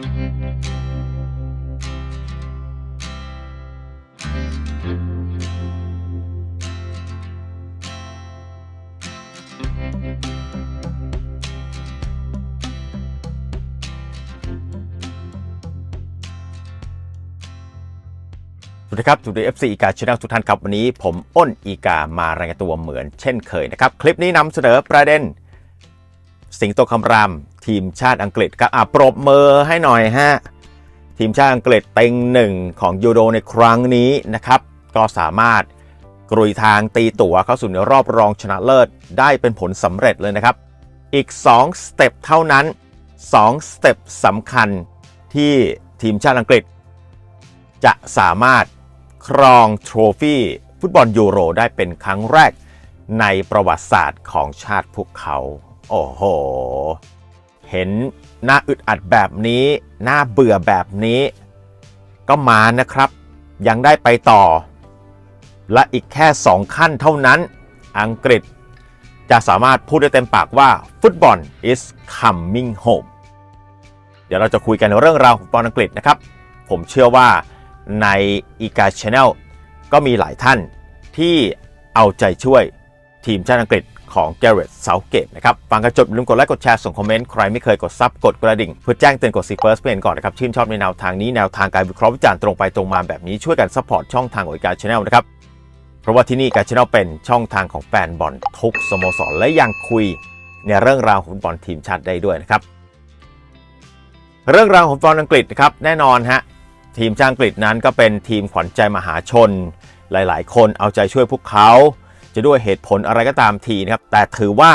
สวัสดีครับสวัสดี FC อีกาช n แนลทุกท่านครับ วันนี้ผมอ้นอีกามารายงานตัวเหมือนเช่นเคยนะครับ คลิปนี้นำเสนอประเด็น สิงโตคำรามทีมชาติอังกฤษครับอะปรบมือให้หน่อยฮะ ทีมชาติอังกฤษเต็งหนึ่งของยูโรในครั้งนี้นะครับ ก็สามารถกรุยทางตีตั๋วเข้าสู่ในรอบรองชนะเลิศได้เป็นผลสำเร็จเลยนะครับ อีก 2 สเต็ปเท่านั้น 2 สเต็ปสำคัญที่ทีมชาติอังกฤษ จะสามารถครองโทรฟี่ฟุตบอลยูโรได้เป็นครั้งแรกในประวัติศาสตร์ของชาติพวกเขา โอ้โห เห็นหน้าอึดอัดแบบนี้ หน้าเบื่อแบบนี้ ก็มานะครับ ยังได้ไปต่อ และอีกแค่ 2 ขั้นเท่านั้น อังกฤษ จะสามารถพูดได้เต็มปากว่าฟุตบอล is coming home เดี๋ยวเราจะคุยกันเรื่องราวของฟุตบอลอังกฤษนะครับ ผมเชื่อว่าในอีกาชแนลก็มีหลายท่านที่เอาใจช่วยทีมชาติอังกฤษ ของ Gareth Southgate นะครับ ฟังกันจบอย่าลืมกดไลค์กดแชร์ส่งคอมเมนต์ ใครไม่เคยกดซับกดกระดิ่ง เพื่อแจ้งเตือนกดซีเฟิร์สเพื่อนก่อนนะครับ ชื่นชอบในแนวทางนี้แนวทางการวิเคราะห์วิจารณ์ตรงไปตรงมาแบบนี้ช่วยกันซัพพอร์ตช่องทางของการช n แนลนะครับเพราะว่าที่นี่การช n แนลเป็นช่องทางของแฟนบอลทุกสโมสรและยังคุยในเรื่องราวของบอลทีมชาติได้ด้วยนะครับเรื่องราวของบอลอังกฤษนะครับแน่นอนฮะทีมชาติอังกฤษนั้นก็เป็นทีมขวัญใจมหาชน หลาย ๆ คนเอาใจช่วยพวกเขา จะด้วยเหตุผลอะไรก็ตามทีนะครับ แต่ถือว่า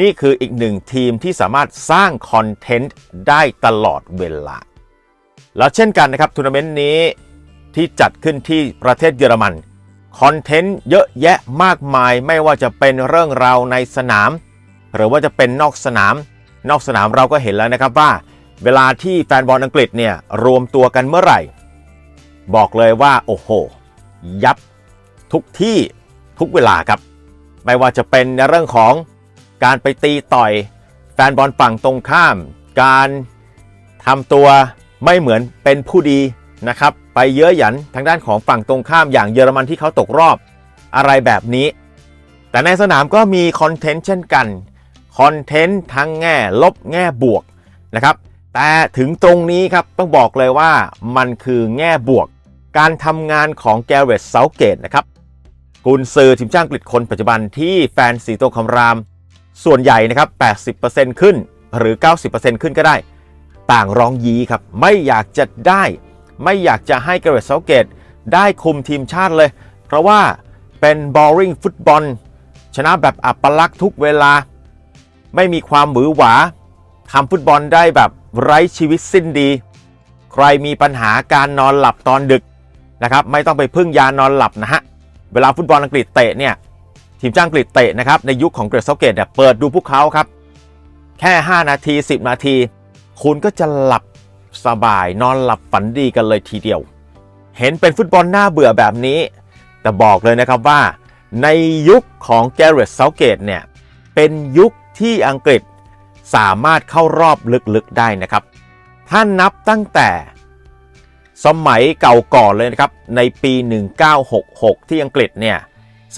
นี่คืออีกหนึ่งทีมที่สามารถสร้างคอนเทนต์ได้ตลอดเวลา แล้วเช่นกันนะครับทัวร์นาเมนต์นี้ที่จัดขึ้นที่ประเทศเยอรมันคอนเทนต์เยอะแยะมากมายไม่ว่าจะเป็นเรื่องราวในสนาม หรือว่าจะเป็นนอกสนาม นอกสนามเราก็เห็นแล้วนะครับว่า เวลาที่แฟนบอลอังกฤษเนี่ยรวมตัวกันเมื่อไหร่ บอกเลยว่าโอ้โห ยับทุกที่ ทุกเวลาครับ ไม่ว่าจะเป็นในเรื่องของการไปตีต่อย แฟนบอลฝั่งตรงข้าม การทำตัวไม่เหมือนเป็นผู้ดีนะครับ ไปเยอะหยันทางด้านของฝั่งตรงข้ามอย่างเยอรมันที่เขาตกรอบอะไรแบบนี้ แต่ในสนามก็มีคอนเทนต์เช่นกันคอนเทนต์ทั้งแง่ลบแง่บวกนะครับแต่ถึงตรงนี้ครับต้องบอกเลยว่ามันคือแง่บวก การทำงานของแกเรตเซาเกตนะครับ กุนซือทีมชาติอังกฤษคนปัจจุบันที่แฟนสีโตคำราม ส่วนใหญ่นะครับ 80%ขึ้นหรือ 90%ขึ้นก็ได้ ต่างร้องยีครับ ไม่อยากจะได้ ไม่อยากจะให้แกเรตเซาเกตได้คุมทีมชาติเลย เพราะว่าเป็น boring ฟุตบอล ชนะแบบอัปลักษ์ทุกเวลา ไม่มีความหวือหวาทำฟุตบอลได้แบบไร้ชีวิตสิ้นดี ใครมีปัญหาการนอนหลับตอนดึกนะครับ ไม่ต้องไปพึ่งยานอนหลับนะฮะ เวลาฟุตบอลอังกฤษเตะเนี่ยทีมชาติอังกฤษเตะนะครับในยุคของเกรซเซาเกตเนี่ยเปิดดูพวกเขาครับ แค่ 5 นาที 10 นาที คุณก็จะหลับสบายนอนหลับฝันดีกันเลยทีเดียว เห็นเป็นฟุตบอลน่าเบื่อแบบนี้ แต่บอกเลยนะครับว่า ในยุคของแกเรตเซาเกตเนี่ยเป็นยุคที่อังกฤษสามารถเข้ารอบลึกๆได้นะครับ ถ้านับตั้งแต่ สมัยเก่าก่อนเลยนะครับ ในปี 1966 ที่อังกฤษเนี่ย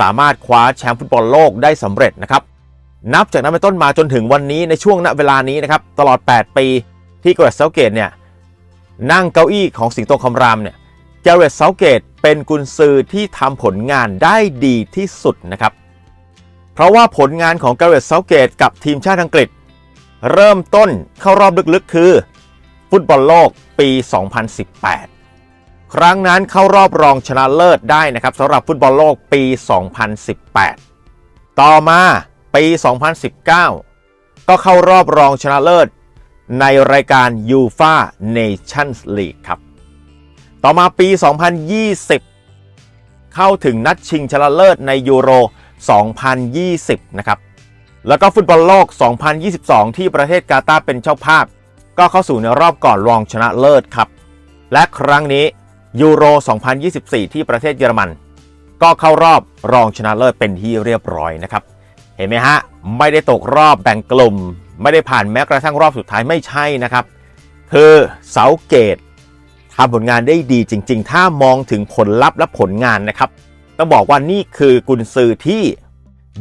สามารถคว้าแชมป์ฟุตบอลโลกได้สำเร็จนะครับ นับจากนั้นเป็นต้นมาจนถึงวันนี้ในช่วงณเวลานี้นะครับ ตลอด 8 ปีที่เกรตเซาเกตเนี่ยนั่งเก้าอี้ของสิงโตคำรามเนี่ยเกรตเซาเกตเป็นกุนซือที่ทำผลงานได้ดีที่สุดนะครับ เพราะว่าผลงานของเกรตเซาเกตกับทีมชาติอังกฤษ เริ่มต้นเข้ารอบลึกๆ คือ ฟุตบอลโลกปี 2018 ครั้งนั้นเข้ารอบรองชนะเลิศได้นะครับสำหรับฟุตบอลโลกปี 2018 ต่อมาปี 2019 ก็เข้ารอบรองชนะเลิศ ในรายการ UEFA Nations League ครับ ต่อมาปี 2020 เข้าถึงนัดชิงชนะเลิศในยูโร 2020 นะครับ แล้วก็ฟุตบอลโลก 2022 ที่ประเทศกาตาร์เป็นเจ้าภาพ ก็เข้าสู่ในรอบก่อนรองชนะเลิศครับ และครั้งนี้ยูโร 2024 ที่ประเทศเยอรมัน ก็เข้ารอบรองชนะเลิศเป็นที่เรียบร้อยนะครับ เห็นไหมฮะ ไม่ได้ตกรอบแบ่งกลุ่ม ไม่ได้ผ่านแม้กระทั่งรอบสุดท้ายไม่ใช่นะครับ คือเสาเกตทำผลงานได้ดีจริง ๆ ถ้ามองถึงผลลัพธ์และผลงานนะครับ ต้องบอกว่านี่คือกุนซือที่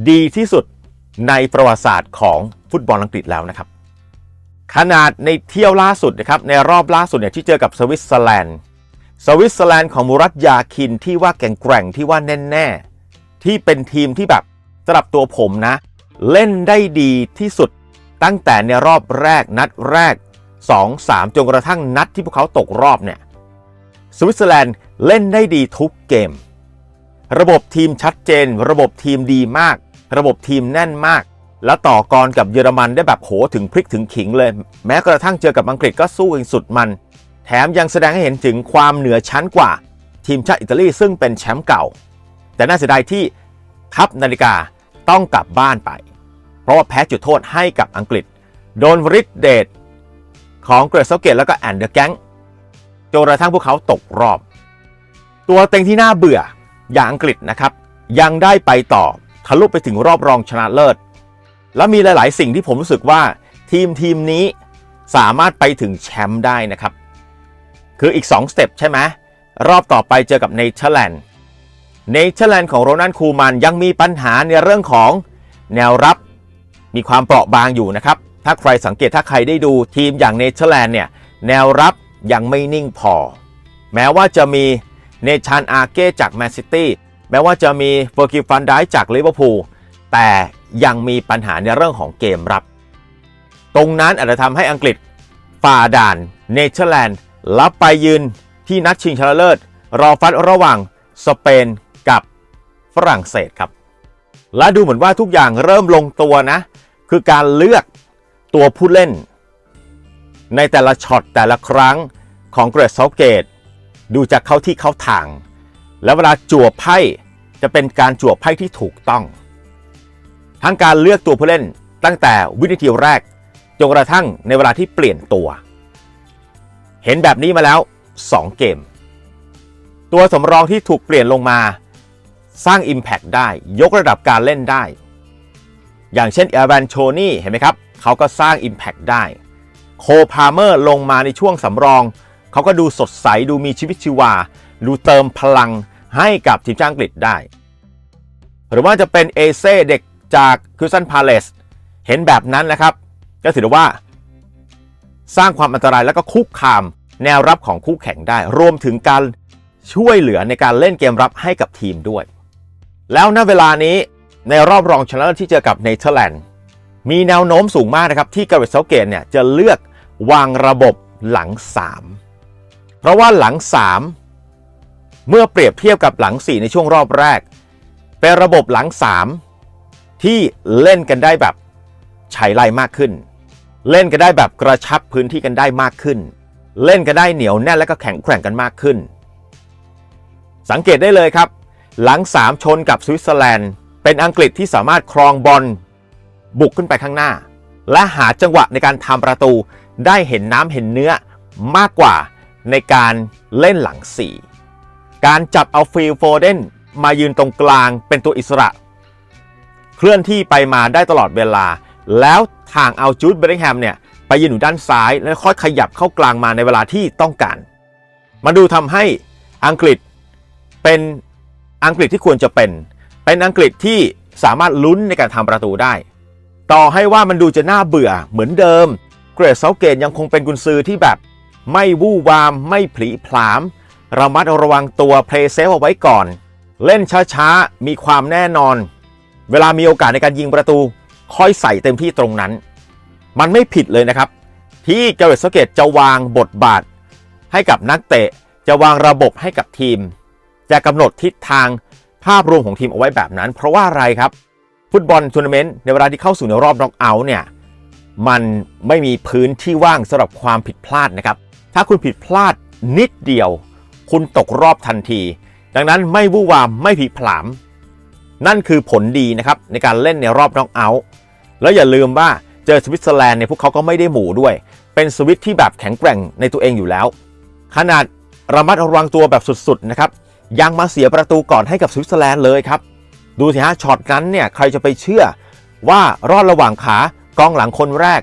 ดีที่สุดในประวัติศาสตร์ของฟุตบอลอังกฤษแล้วนะครับ ขนาดในเที่ยวล่าสุดนะครับในรอบล่าสุดเนี่ยที่เจอกับสวิตเซอร์แลนด์ สวิตเซอร์แลนด์ของมูรัตยาคินที่ว่าแก่งแกร่งที่ว่าแน่ๆที่เป็นทีมที่แบบสำหรับตัวผมนะ เล่นได้ดีที่สุดตั้งแต่ในรอบแรกนัดแรก 2 3 จนกระทั่งนัดที่พวกเขาตกรอบเนี่ยสวิตเซอร์แลนด์เล่นได้ดีทุกเกม ระบบทีมชัดเจน ระบบทีมดีมาก ระบบทีมแน่นมาก แล้วต่อกรกับเยอรมันได้แบบโหถึงพริกถึงขิงเลย แม้กระทั่งเจอกับอังกฤษก็สู้กันสุดมัน แถมยังแสดงให้เห็นถึงความเหนือชั้นกว่า ทีมชาติอิตาลีซึ่งเป็นแชมป์เก่า แต่น่าเสียดายที่ทัพนาฬิกาต้องกลับบ้านไป เพราะว่าแพ้จุดโทษให้กับอังกฤษ โดนริดเดทของเกรซเซาเกตแล้วก็แอนเดอร์แกงจนกระทั่งพวกเขาตกรอบ ตัวเต็งที่น่าเบื่ออย่างอังกฤษนะครับ ยังได้ไปต่อทะลุไปถึงรอบรองชนะเลิศ แล้วมีหลาย ๆ สิ่งที่ผมรู้สึกว่าทีมทีมนี้สามารถไปถึงแชมป์ได้นะครับ คืออีก 2 สเต็ปใช่ไหมรอบต่อไปเจอกับเนเธอร์แลนด์เนเธอร์แลนด์ของโรนัลคูมันยังมีปัญหาในเรื่องของแนวรับมีความเปราะบางอยู่นะครับ ถ้าใครสังเกตถ้าใครได้ดูทีมอย่างเนเธอร์แลนด์เนี่ยแนวรับยังไม่นิ่งพอ แม้ว่าจะมีเนชานอาเก้จากแมนซิตี้แม้ว่าจะมีเฟอร์กิฟันไดจากลิเวอร์พูล แต่ยังมีปัญหาในเรื่องของเกมรับ ตรงนั้นอาจจะทำให้อังกฤษฝ่าด่านเนเธอร์แลนด์แล้วไปยืนที่นัดชิงชนะเลิศ รอฟัดระหว่างสเปนกับฝรั่งเศสครับ และดูเหมือนว่าทุกอย่างเริ่มลงตัวนะ คือการเลือกตัวผู้เล่น ในแต่ละช็อตแต่ละครั้งของเกรซเซาเกต ดูจากเขาที่เขาทาง แล้วเวลาจั่วไพ่จะเป็นการจั่วไพ่ที่ถูกต้อง ทั้งการเลือกตัวผู้เล่นตั้งแต่วินาทีแรกจนกระทั่งในเวลาที่เปลี่ยนตัว เห็นแบบนี้มาแล้ว 2 เกม ตัวสำรองที่ถูกเปลี่ยนลงมา สร้าง Impact ได้ยกระดับการเล่นได้ อย่างเช่นเอ v วนโชนี่เห็นไหมครับเขาก็สร้าง Impact ได้โคพาเมอร์ลงมาในช่วงสำรอง เขาก็ดูสดใสดูมีชีวิตชีวา ดูเติมพลังให้กับทีมชาติอังกฤษได้ หรือว่าจะเป็นเอเซ่เด็ก จากคิวซันพาเลสเห็นแบบนั้นนะครับ ก็ถือว่า สร้างความอันตรายและก็คุกคามแนวรับของคู่แข่งได้ รวมถึงการช่วยเหลือในการเล่นเกมรับให้กับทีมด้วย แล้วณเวลานี้ในรอบรองชนะเลิศที่เจอกับเนเธอร์แลนด์มีแนวโน้มสูงมากนะครับ ที่กาเวตเซาเกตเนี่ยจะเลือกวางระบบหลัง 3 เพราะว่าหลัง 3 เมื่อเปรียบเทียบกับหลัง 4 ในช่วงรอบแรก เป็นระบบหลัง 3 ที่เล่นกันได้แบบใช้ไล่มากขึ้น เล่นกันได้แบบกระชับพื้นที่กันได้มากขึ้น เล่นกันได้เหนียวแน่นและก็แข็งแกร่งกันมากขึ้น สังเกตได้เลยครับ หลัง 3 ชนกับสวิตเซอร์แลนด์เป็นอังกฤษที่สามารถครองบอลบุกขึ้นไปข้างหน้า และหาจังหวะในการทำประตูได้เห็นน้ำเห็นเนื้อมากกว่าในการเล่นหลัง 4 การจับเอาฟิลโฟเดนมายืนตรงกลางเป็นตัวอิสระ เคลื่อนที่ไปมาได้ตลอดเวลา แล้วทางเอาจูดเบริงแฮมเนี่ยไปยืนอยู่ด้านซ้าย แล้วค่อยขยับเข้ากลางมาในเวลาที่ต้องการ มาดูทำให้อังกฤษเป็นอังกฤษที่ควรจะเป็น เป็นอังกฤษที่สามารถลุ้นในการทำประตูได้ ต่อให้ว่ามันดูจะน่าเบื่อเหมือนเดิม เกรซเซาเกตยังคงเป็นกุนซือที่แบบ ไม่วู่วามไม่ผลีผลามระมัดระวังตัวเพลย์เซฟเอาไว้ก่อน เล่นช้าๆ มีความแน่นอน เวลามีโอกาสในการยิงประตู ค่อยใส่เต็มที่ตรงนั้น มันไม่ผิดเลยนะครับ ที่เกเรตสเกตจะวางบทบาท ให้กับนักเตะจะวางระบบให้กับทีม จะกำหนดทิศทางภาพรวมของทีมเอาไว้แบบนั้น เพราะว่าอะไรครับ ฟุตบอลทัวร์นาเมนต์ในเวลาที่เข้าสู่ในรอบน็อกเอาท์เนี่ยมันไม่มีพื้นที่ว่างสำหรับความผิดพลาดนะครับ ถ้าคุณผิดพลาดนิดเดียว คุณตกรอบทันที ดังนั้นไม่วู่วามไม่ผิดผลาม นั่นคือผลดีนะครับในการเล่นในรอบน็อกเอาท์แล้วอย่าลืมว่าเจอสวิตเซอร์แลนด์เนี่ยพวกเขาก็ไม่ได้หมู่ด้วย เป็นสวิตที่แบบแข็งแกร่งในตัวเองอยู่แล้ว ขนาดระมัดระวังตัวแบบสุดๆนะครับยังมาเสียประตูก่อนให้กับสวิตเซอร์แลนด์เลยครับ ดูสิฮะช็อตนั้นเนี่ยใครจะไปเชื่อว่ารอดระหว่างขากองหลังคนแรก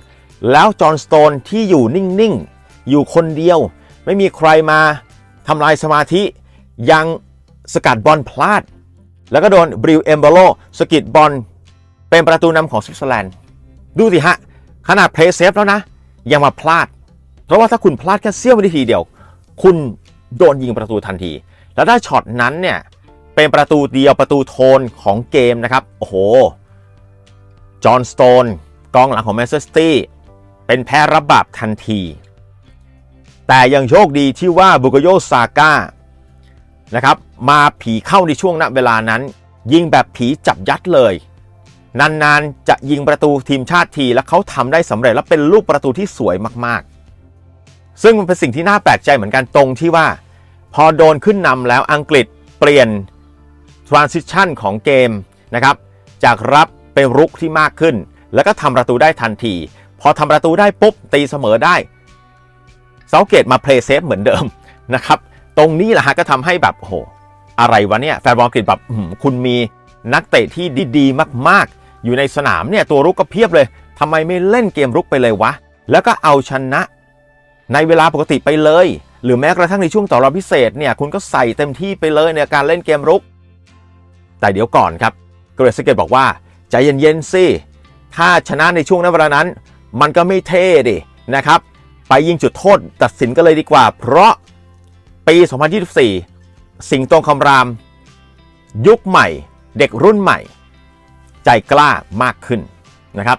แล้วจอห์นสโตนที่อยู่นิ่งๆ อยู่คนเดียว ไม่มีใครมาทำลายสมาธิ ยังสกัดบอลพลาด แล้วก็โดนบริวเอมเบโลสกิดบอลเป็นประตูนำของสวิตเซอร์แลนด์ดูสิฮะ ขนาดเพลย์เซฟแล้วนะ ยังมาพลาด เพราะว่าถ้าคุณพลาดแค่เสี้ยววินาทีเดียว คุณโดนยิงประตูทันที แล้วถ้าช็อตนั้นเนี่ย เป็นประตูเดียวประตูโทนของเกมนะครับ โอ้โห จอห์นสโตนกองหลังของแมนเชสเตอร์เป็นแพ้รับบาปทันที แต่ยังโชคดีที่ว่าบุกโยซาก้า นะครับ มาผีเข้าในช่วงณเวลานั้น ยิงแบบผีจับยัดเลย นานๆจะยิงประตูทีมชาติทีและเขาทำได้สำเร็จและเป็นลูกประตูที่สวยมากๆ ซึ่งมันเป็นสิ่งที่น่าแปลกใจเหมือนกันตรงที่ว่า พอโดนขึ้นนำแล้วอังกฤษเปลี่ยน transition ของเกมนะครับ จากรับเป็นรุกที่มากขึ้น แล้วก็ทำประตูได้ทันที พอทำประตูได้ปุ๊บตีเสมอได้เซาเกตมาเพลย์เซฟเหมือนเดิมนะครับ ตรงนี้แหละฮะก็ทำให้แบบโอ้โหอะไรวะเนี่ยแฟนบอลอังกฤษแบบคุณมีนักเตะที่ดีๆ มากๆ อยู่ในสนามเนี่ยตัวรุกก็เพียบเลยทำไมไม่เล่นเกมรุกไปเลยวะ แล้วก็เอาชนะในเวลาปกติไปเลย หรือแม้กระทั่งในช่วงต่อรอบพิเศษเนี่ยคุณก็ใส่เต็มที่ไปเลยในการเล่นเกมรุก แต่เดี๋ยวก่อนครับเกรซเกตบอกว่า ใจเย็นๆสิถ้าชนะในช่วงนั้นเวลานั้น มันก็ไม่เท่ดินะครับ ไปยิงจุดโทษตัดสินกันเลยดีกว่า เพราะ ปี 2024 สิงโตคำราม ยุคใหม่ เด็กรุ่นใหม่ ใจกล้ามากขึ้นนะครับ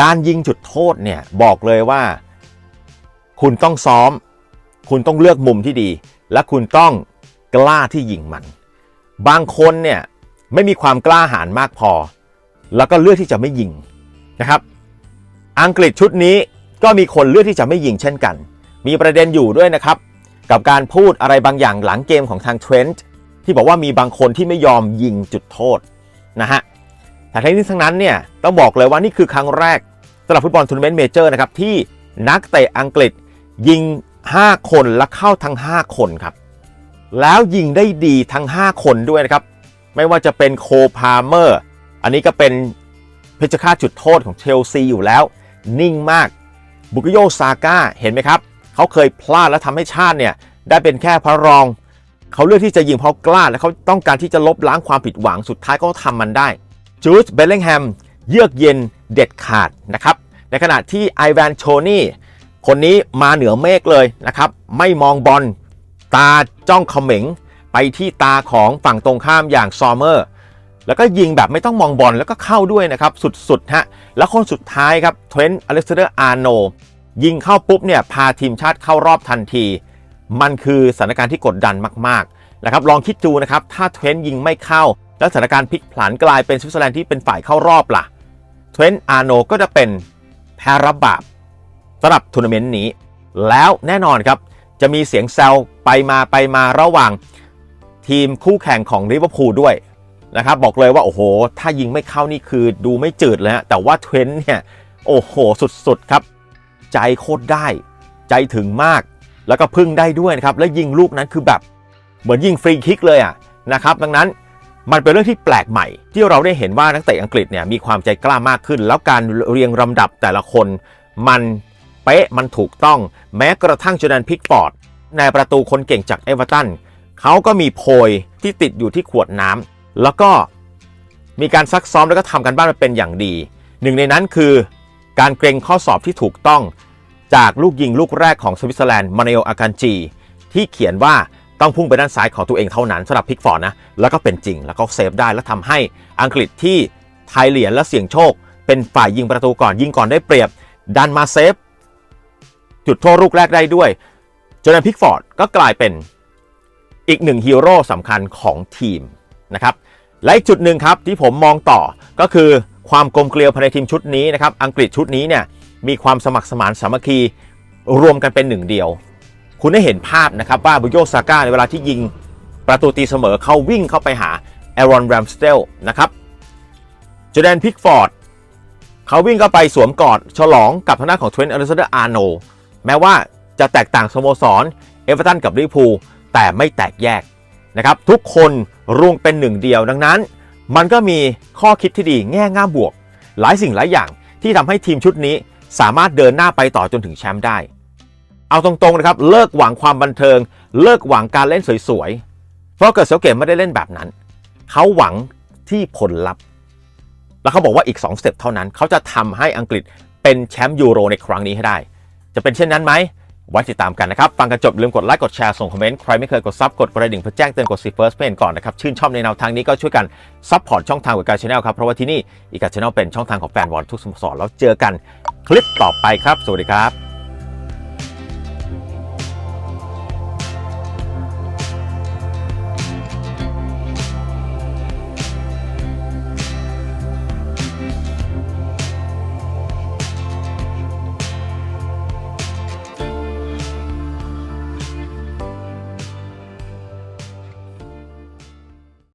การยิงจุดโทษเนี่ยบอกเลยว่า คุณต้องซ้อม คุณต้องเลือกมุมที่ดี และคุณต้องกล้าที่ยิงมัน บางคนเนี่ยไม่มีความกล้าหาญมากพอ แล้วก็เลือกที่จะไม่ยิงนะครับ อังกฤษชุดนี้ก็มีคนเลือกที่จะไม่ยิงเช่นกัน มีประเด็นอยู่ด้วยนะครับ กับการพูดอะไรบางอย่างหลังเกมของทางเทรนต์ที่บอกว่ามีบางคนที่ไม่ยอมยิงจุดโทษนะฮะแต่ทั้งนี้ทั้งนั้นเนี่ยต้องบอกเลยว่านี่คือครั้งแรกสำหรับฟุตบอลทัวร์นาเมนต์เมเจอร์นะครับที่นักเตะอังกฤษยิง 5 คนและเข้าทั้ง 5 คนครับ แล้วยิงได้ดีทั้ง 5 คนด้วยนะครับ ไม่ว่าจะเป็นโคพาเมอร์ อันนี้ก็เป็นเพชรฆาตจุดโทษของเชลซีอยู่แล้ว นิ่งมาก บุกโยซาก้าเห็นไหมครับ เขาเคยพลาดและทำให้ชาติเนี่ยได้เป็นแค่พระรอง เขาเลือกที่จะยิงเพราะกล้า และเขาต้องการที่จะลบล้างความผิดหวังสุดท้ายก็ทำมันได้จูดเบลลิงแฮมเยือกเย็นเด็ดขาดนะครับในขณะที่ไอแวนโชนี่คนนี้มาเหนือเมฆเลยนะครับไม่มองบอลตาจ้องเขม็งไปที่ตาของฝั่งตรงข้ามอย่างซอมเมอร์แล้วก็ยิงแบบไม่ต้องมองบอลแล้วก็เข้าด้วยนะครับ สุดๆฮะแล้วคนสุดท้ายครับเทรนต์อเล็กซานเดอร์อาร์โน ยิงเข้าปุ๊บเนี่ยพาทีมชาติเข้ารอบทันที มันคือสถานการณ์ที่กดดันมากๆนะครับลองคิดดูนะครับถ้าเทรนต์ยิงไม่เข้า แล้วสถานการณ์พลิกผลันกลายเป็นสวิตเซอร์แลนด์ที่เป็นฝ่ายเข้ารอบล่ะเทรนต์อาร์โนก็จะเป็นแพ้รับบาปสำหรับทัวร์นาเมนต์นี้ แล้วแน่นอนครับจะมีเสียงแซวไปมาไปมาระหว่างทีมคู่แข่งของลิเวอร์พูลด้วยนะครับบอกเลยว่าโอ้โห ถ้ายิงไม่เข้านี่คือดูไม่จืดเลยฮะแต่ว่าเทรนต์เนี่ยโอ้โหสุดๆครับ ใจโคตรได้ ใจถึงมาก แล้วก็พึ่งได้ด้วยนะครับ แล้วยิงลูกนั้นคือแบบเหมือนยิงฟรีคิกเลยอะนะครับ ดังนั้นมันเป็นเรื่องที่แปลกใหม่ ที่เราได้เห็นว่านักเตะอังกฤษเนี่ยมีความใจกล้ามากขึ้น แล้วการเรียงลำดับแต่ละคนมันเป๊ะมันถูกต้อง แม้กระทั่งจอร์แดนพิกฟอร์ดในประตูคนเก่งจากเอเวอร์ตันเขาก็มีโพยที่ติดอยู่ที่ขวดน้ำแล้วก็มีการซักซ้อมแล้วก็ทำกันบ้านมาเป็นอย่างดี หนึ่งในนั้นคือ การเกรงข้อสอบที่ถูกต้อง จากลูกยิงลูกแรกของสวิตเซอร์แลนด์มาเนลอากันจีที่เขียนว่าต้องพุ่งไปด้านซ้ายของตัวเองเท่านั้นสำหรับพิกฟอร์ดนะ แล้วก็เป็นจริงแล้วก็เซฟได้แล้วทำให้อังกฤษที่ไทยเหรียญและเสี่ยงโชค เป็นฝ่ายยิงประตูก่อนยิงก่อนได้เปรียบ ดันมาเซฟ จุดโทษลูกแรกได้ด้วยจอร์แดนพิกฟอร์ดก็กลายเป็นอีกหนึ่งฮีโร่สำคัญของทีมนะครับและอีกจุดหนึ่งครับที่ผมมองต่อก็คือ ความกลมเกลียวภายในทีมชุดนี้นะครับอังกฤษชุดนี้เนี่ยมีความสมัครสมานสามัคคีรวมกันเป็นหนึ่งเดียว คุณได้เห็นภาพนะครับว่าบุโยซาก้าในเวลาที่ยิงประตูตีเสมอเขาวิ่งเข้าไปหาแอรอนแรมสเตลนะครับจอแดนพิกฟอร์ดเขาวิ่งเข้าไปสวมกอดฉลองกับทางด้านของเทรนต์อเล็กซานเดอร์อาร์โนแม้ว่าจะแตกต่างสโมสรเอเวอร์ตันกับลิเวอร์พูลแต่ไม่แตกแยกนะครับทุกคนรวมเป็นหนึ่งเดียวดังนั้น มันก็มีข้อคิดที่ดีแง่ง่ามบวก หลายสิ่งหลายอย่างที่ทำให้ทีมชุดนี้สามารถเดินหน้าไปต่อจนถึงแชมป์ได้ เอาตรงๆนะครับ เลิกหวังความบันเทิง เลิกหวังการเล่นสวยๆ เพราะเกิดเซาเกตไม่ได้เล่นแบบนั้น เขาหวังที่ผลลัพธ์ แล้วเขาบอกว่าอีก 2 สเต็ปเท่านั้น เขาจะทำให้อังกฤษเป็นแชมป์ยูโรในครั้งนี้ให้ได้ จะเป็นเช่นนั้นไหม ไว้ติดตามกันนะครับ ฟังกันจบลืมกดไลค์กดแชร์ส่งคอมเมนต์ใครไม่เคยกดซับกดกระดิ่งเพื่อแจ้งเตือนกดซีเฟิร์สเพนก่อนนะครับ ชื่นชอบในแนวทางนี้ก็ช่วยกันซัพพอร์ตช่องทางกับการชาแนลครับ เพราะว่าที่นี่อีกาชาแนลเป็นช่องทางของแฟนบอลทุกสโมสรแล้วเจอกันคลิปต่อไปครับ สวัสดีครับ